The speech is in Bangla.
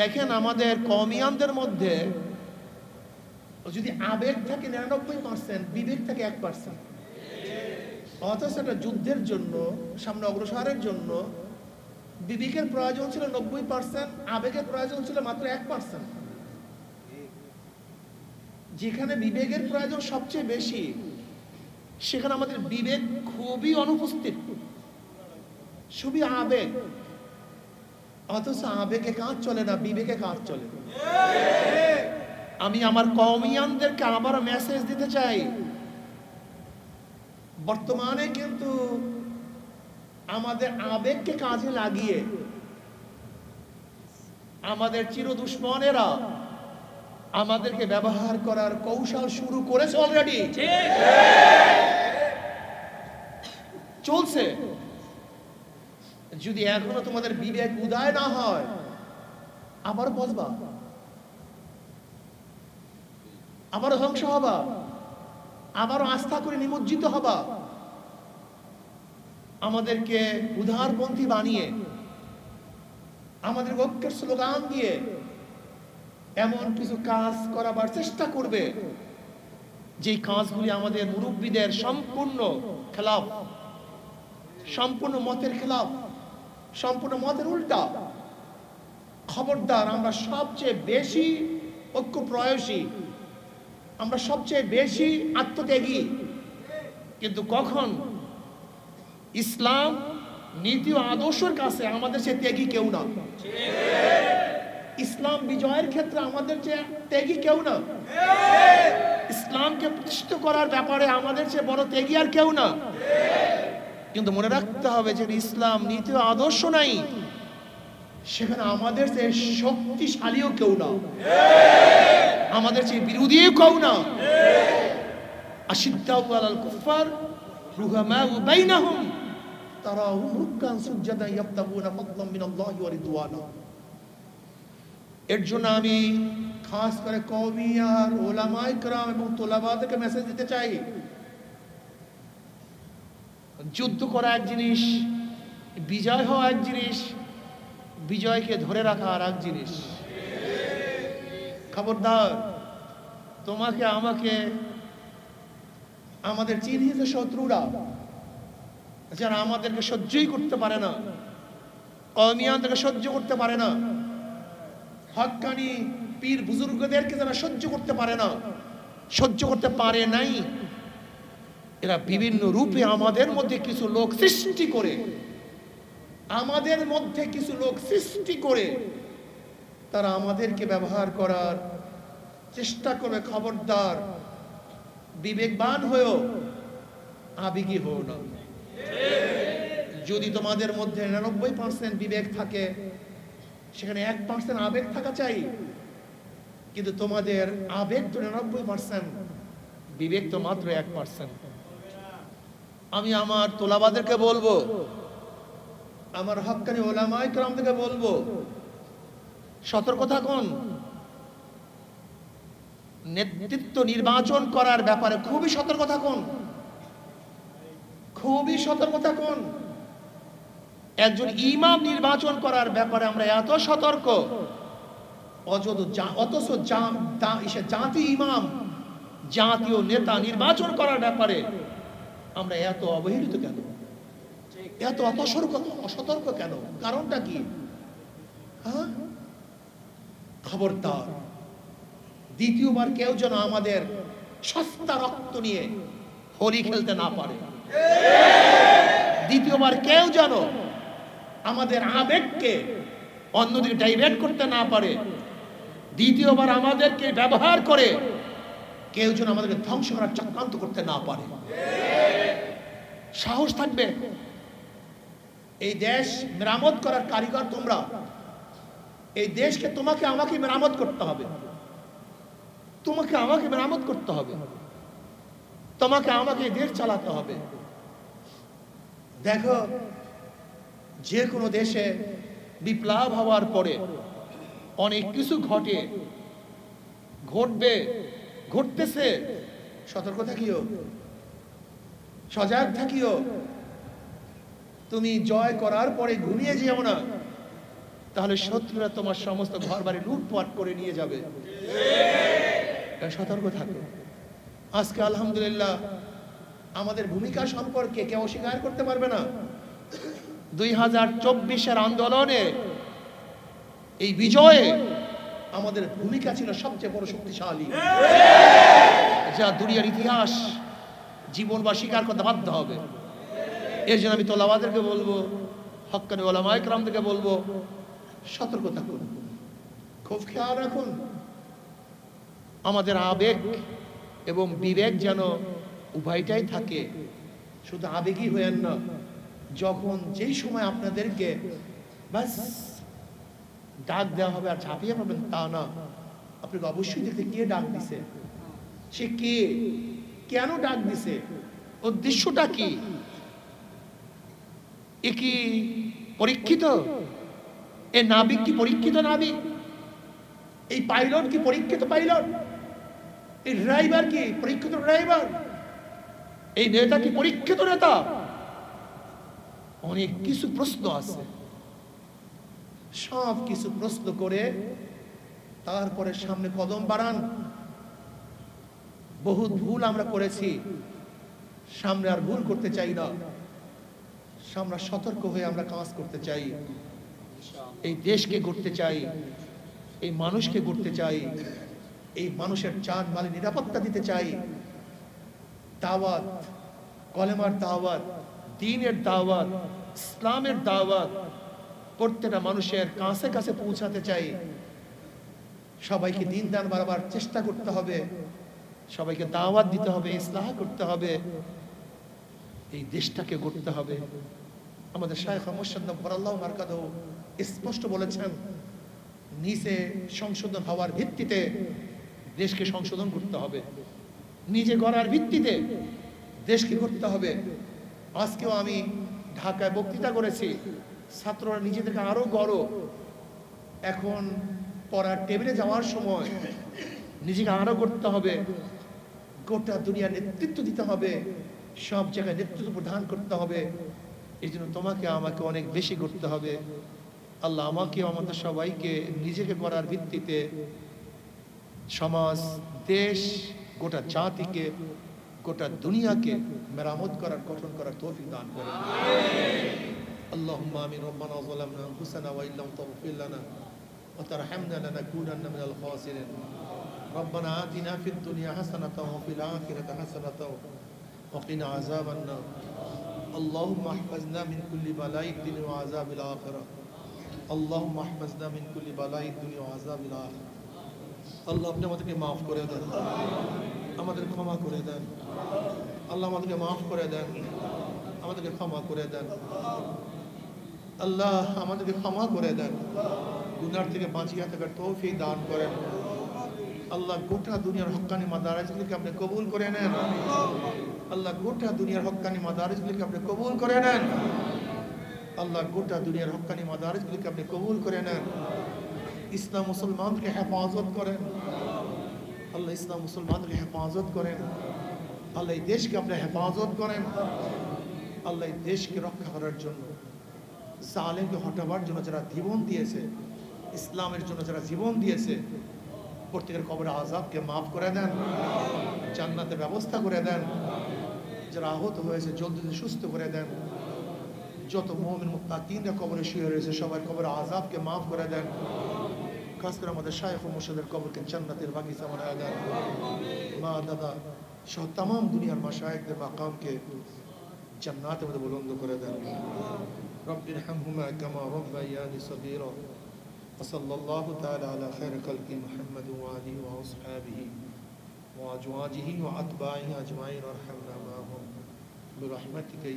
দেখেন আমাদের কমিয়ানদের মধ্যে যদি আবেগ থাকে নিরানব্বই পার্সেন্ট বিবেক থাকে এক পার্সেন্ট অথচ একটা যুদ্ধের জন্য, সামনে অগ্রসরের জন্য বিবেকের প্রয়োজন ছিল নব্বই পার্সেন্ট আবেগের প্রয়োজন ছিল মাত্র এক পার্সেন্ট যেখানে বিবেকের প্রয়োজন সবচেয়ে বেশি, সেখানে আমাদের বিবেক খুবই অনুপস্থিত। খুবই আবেগ। অথচ আবেগে কাজ চলে না বিবেকে কাজ চলে। আমি আমার কমিয়ানদেরকে আবার মেসেজ দিতে চাই। বর্তমানে কিন্তু আমাদের আবেগকে কাজে লাগিয়ে আমাদের চির দুশ্মনেরা আমাদেরকে ব্যবহার করার কৌশল শুরু করেছে অলরেডি চলছে। যদি এখনও তোমাদের বিবেক উদয় না হয় আবার বসবা। আবার ধ্বংস হবা। আবারও আস্থা করে নিমজ্জিত হবা। আমাদেরকে উদারপন্থী বানিয়ে, আমাদের ঐক্যের স্লোগান দিয়ে এমন কিছু কাজ করাবার চেষ্টা করবে, যেই কাজগুলি আমাদের মুরব্বীদের সম্পূর্ণ খেলাফ, সম্পূর্ণ মতের খেলাফ সম্পূর্ণ মতের উল্টা। খবরদার আমরা সবচেয়ে বেশি ঐক্য প্রয়সী আমরা সবচেয়ে বেশি আত্মত্যাগী। কিন্তু কখন ইসলাম নীতি ও আদর্শের কাছে আমাদের সে ত্যাগী কেউ না। ইসলাম বিজয়ের ক্ষেত্রে আমাদের যে ত্যাগী কেউ না। ইসলামকে প্রতিষ্ঠিত করার ব্যাপারে আমাদের চেয়ে বড় ত্যাগী আর কেউ না। কিন্তু মনে রাখতে হবে যে ইসলাম নীতি ও আদর্শ নাই সেখানে আমাদের চেয়ে শক্তিশালীও কেউ না আমাদের চেয়ে বিরোধীও কেউ না আশিদ্দাউ আলাল কুফার রুহামাউ বাইনাহুম তারাহুম রুক্কান সুজ্জাদা ইয়াবতাগুনা ফাদলাম মিনাল্লাহি ওয়া রিদওয়ানা এর জন্য আমি খাস করে কওমি আর ওলামায়ে کرام এবং তোলাবাদেরকে মেসেজ দিতে চাই যুদ্ধ করা এক জিনিস, বিজয় হওয়া এক জিনিস, বিজয়কে ধরে রাখা আর এক জিনিস। খবরদার, তোমাকে, আমাকে, আমাদের চিহ্নিত শত্রুরা, যারা আমাদেরকে সহ্যই করতে পারে না কমিয়ানদেরকে সহ্য করতে পারে না, হকানি পীর বুজুর্গদেরকে যারা সহ্য করতে পারে না, সহ্য করতে পারে নাই এরা বিভিন্ন রূপে আমাদের মধ্যে কিছু লোক সৃষ্টি করে। আমাদের মধ্যে কিছু লোক সৃষ্টি করে। তারা আমাদেরকে ব্যবহার করার চেষ্টা করবে খবরদার, বিবেকবান হয়েও আবেগী হও না। যদি তোমাদের মধ্যে নিরানব্বই পার্সেন্ট বিবেক থাকে, সেখানে এক পার্সেন্ট আবেগ থাকা চাই। কিন্তু তোমাদের আবেগ তো নিরানব্বই পার্সেন্ট বিবেক তো মাত্র এক পার্সেন্ট আমি আমার তোলাবাদেরকে বলব, আমার হকানি ওলামাই থেকে বলব সতর্ক থাকুন। নেতৃত্ব নির্বাচন করার ব্যাপারে খুবই সতর্ক থাকুন। খুবই সতর্ক থাকুন। একজন ইমাম নির্বাচন করার ব্যাপারে আমরা এত সতর্ক অথচ জাতি ইমাম, জাতীয় নেতা নির্বাচন করার ব্যাপারে আমরা এত অবহেলিত কেন? এত অতসর্ক অসতর্ক কেন? কারণটা কি? হ্যাঁ? খবরদার। দ্বিতীয়বার কেউ যেন আমাদের সস্তা রক্ত নিয়ে হোলি খেলতে না পারে। দ্বিতীয়বার কেউ যেন আমাদের আবেগকে অন্যদিকে ডাইভার্ট করতে না পারে। দ্বিতীয়বার আমাদেরকে ব্যবহার করে কেউ যেন আমাদেরকে ধ্বংস করার চক্রান্ত করতে না পারে। সাহস থাকবে। এই দেশ মেরামত করার কারিগর তোমরা। এই দেশকে তোমাকে আমাকে মেরামত করতে হবে। তোমাকে আমাকে মেরামত করতে হবে। তোমাকে আমাকে দেশ চালাতে হবে। দেখো, যে কোনো দেশে বিপ্লব হওয়ার পরে অনেক কিছু ঘটে। ঘটবে, ঘটতেছে। সতর্ক থাকিও। সজাগ থাকিও। তুমি জয় করার পরে ঘুমিয়ে যেও না। তাহলে শত্রুরা তোমার সমস্ত ঘর বাড়ি লুটপাট করে নিয়ে যাবে। সতর্ক থাকো। আজকে আলহামদুলিল্লাহ আমাদের ভূমিকা সম্পর্কে কেউ অস্বীকার করতে পারবে না। দুই হাজার চব্বিশের আন্দোলনে এই বিজয়ে আমাদের ভূমিকা ছিল সবচেয়ে বড় শক্তিশালী। যা দুনিয়ার ইতিহাস জীবন বা স্বীকার করতে বাধ্য হবে। এর জন্য আমি তোলাবাদেরকে বলব, হক্কানি ওলামা ইকরামদেরকে বলব, সতর্ক থাকুন। খুব খেয়াল রাখুন। আমাদের আবেগ এবং বিবেক যেন উভয়টাই থাকে। শুধু আবেগই হয়েন না, যখন যেই সময় আপনাদেরকে ব্যাস ডাক দেওয়া হবে আর ঝাঁপিয়ে পাবেন তা না। আপনাকে অবশ্যই দেখতে কে ডাক দিছে? সে কে? কেন ডাক দিছে? উদ্দেশ্যটা কি? এ কি পরীক্ষিত? এ নাবিক কি পরীক্ষিত নাবিক? এই পাইলট কি পরীক্ষিত পাইলট? এই ড্রাইভার কি পরীক্ষিত ড্রাইভার? এই নেতা কি পরীক্ষিত নেতা? অনেক কিছু প্রশ্ন আছে। সব কিছু প্রশ্ন করে তারপরে সামনে কদম বাড়ান। বহুত ভুল আমরা করেছি। সামনে আর ভুল করতে চাই না। সামনে সতর্ক হয়ে আমরা কাজ করতে চাই। এই দেশকে গড়তে চাই। এই মানুষকে গড়তে চাই। এই মানুষের চান মালে নিরাপত্তা দিতে চাই। দাওয়াত, কলেমার দাওয়াত, দিনের দাওয়াত, ইসলামের দাওয়াত, প্রত্যেকটা মানুষের কাছে কাছে পৌঁছাতে চাই। সবাইকে দিন দান বারবার চেষ্টা করতে হবে। সবাইকে দাওয়াত দিতে হবে, ইসলাহ করতে হবে, এই দেশটাকে গড়তে হবে। আমাদের শায়েখ মোসাদ্দম বরাল্লাহ মার্কাদহ স্পষ্ট বলেছেন, নিচে সংশোধন হওয়ার ভিত্তিতে দেশকে সংশোধন করতে হবে। নিজে গড়ার ভিত্তিতে দেশকে করতে হবে। আজকেও আমি ঢাকায় বক্তৃতা করেছি, ছাত্ররা নিজেদেরকে আরও গড়ো। এখন পড়ার টেবিলে যাওয়ার সময় নিজেকে আরও করতে হবে। গোটা দুনিয়ার নেতৃত্ব দিতে হবে সব জায়গায় নেতৃত্ব প্রদান করতে হবে এই জন্য তোমাকে আমাকে অনেক বেশি করতে হবে আল্লাহ আমাকে আমাদের সবাইকে নিজেকে করার ভিত্তিতে সমাজ দেশ গোটা জাতিকে গোটা দুনিয়াকে মেরামত করার গঠন করার তৌফিক দান করে اللهم آمين ربنا ظلمنا أنفسنا وإن لم تغفر لنا وترحمنا لنكونن من الخاسرين ربنا آتنا في الدنيا حسنة وفي الآخرة حسنة وقنا عذاب النار اللهم احفظنا من كل بلاء الدنيا وعذاب الآخرة اللهم احفظنا من كل بلاء الدنيا وعذاب الآخرة আল্লাহ আপনি আমাদেরকে মাফ করে দেন আমাদের ক্ষমা করে দেন আল্লাহ আমাদেরকে মাফ করে দেন আমাদেরকে ক্ষমা করে দেন আল্লাহ আমাদেরকে ক্ষমা করে দেন গুনার থেকে বাঁচিয়ে থাকার তৌফিক দান করেন আল্লাহ গোটা দুনিয়ার হক্কানি মাদারাজগুলিকে আপনি কবুল করে নেন। আল্লাহ গোটা দুনিয়ার হক্কানি মাদারিজগুলিকে আপনি কবুল করে নেন। আল্লাহ গোটা দুনিয়ার হক্কানি মাদারিজগুলিকে আপনি কবুল করে নেন। ইসলাম মুসলমানকে হেফাজত করেন। আল্লাহ ইসলাম মুসলমানকে হেফাজত করেন। আল্লাহ এই দেশকে আপনি হেফাজত করেন। আল্লাহ এই দেশকে রক্ষা করার জন্য, জালেমকে হটাবার জন্য যারা জীবন দিয়েছে, ইসলামের জন্য যারা জীবন দিয়েছে প্রত্যেকের কবর আজাবকে মাফ করে দেন জান্নাতে ব্যবস্থা করে দেন, যারা আহত হয়েছে জলদি সুস্থ করে দেন, যত মোহামিন মুক্তাকিনরা কবরে শুয়ে রয়েছে সবার কবর আজাবকে মাফ করে দেন। খাস করে আমাদের শায়েফ মুর্শিদের কবরকে জান্নাতের বাগিচা বানায় দেন। মা, দাদা সহ তাম দুনিয়ার মা শায়েকদের মাকামকে জান্নাতের মধ্যে বলন্দ করে দেন। রব্বির হামহুমা কামা রব্বাইয়ানি সগীরা। وصلى الله تعالى على خير خلق محمد وآله وأصحابه وأزواجه وأتباعه أجمعين وارحمنا معهم. برحمتك يا